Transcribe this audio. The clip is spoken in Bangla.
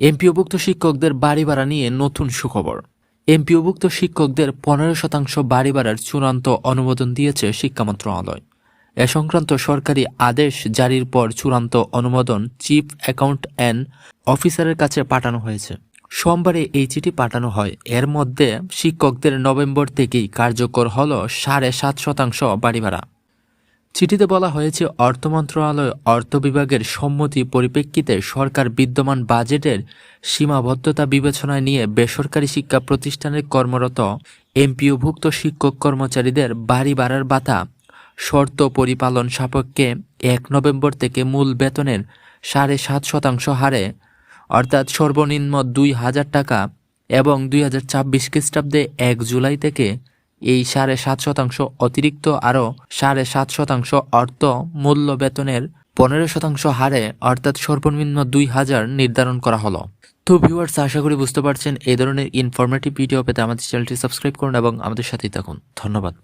এমপিওভুক্ত শিক্ষকদের বাড়ি ভাড়া নিয়ে নতুন সুখবর। এমপিওভুক্ত শিক্ষকদের পনেরো শতাংশ বাড়ি ভাড়ার চূড়ান্ত অনুমোদন দিয়েছে শিক্ষা মন্ত্রণালয়। এ সংক্রান্ত সরকারি আদেশ জারির পর চূড়ান্ত অনুমোদন চিফ অ্যাকাউন্ট অ্যান্ড অফিসারের কাছে পাঠানো হয়েছে। সোমবারে এই চিঠি পাঠানো হয়। এর মধ্যে শিক্ষকদের নভেম্বর থেকেই কার্যকর হল সাড়ে সাত শতাংশ বাড়ি ভাড়া। চিঠিতে বলা হয়েছে, অর্থ মন্ত্রণালয়, অর্থ বিভাগের সম্মতি পরিপ্রেক্ষিতে সরকার বিদ্যমান বাজেটের সীমাবদ্ধতা বিবেচনায় নিয়ে বেসরকারি শিক্ষা প্রতিষ্ঠানে কর্মরত এমপিওভুক্ত শিক্ষক কর্মচারীদের বাড়ি ভাড়ার ভাতা শর্ত পরিপালন সাপেক্ষে এক নভেম্বর থেকে মূল বেতনের সাড়ে সাত শতাংশ হারে, অর্থাৎ সর্বনিম্ন দুই হাজার টাকা এবং দুই হাজার ছাব্বিশ খ্রিস্টাব্দে এক জুলাই থেকে এই সাড়ে সাত শতাংশ অতিরিক্ত আরও সাড়ে সাত শতাংশ অর্থ মূল্য বেতনের পনেরো শতাংশ হারে অর্থাৎ সর্বনিম্ন দুই হাজার নির্ধারণ করা হলো। তো ভিউয়ার্স আশা করি বুঝতে পারছেন, এই ধরনের ইনফরমেটিভ ভিডিও পেতে আমাদের চ্যানেলটি সাবস্ক্রাইব করুন এবং আমাদের সাথেই থাকুন। ধন্যবাদ।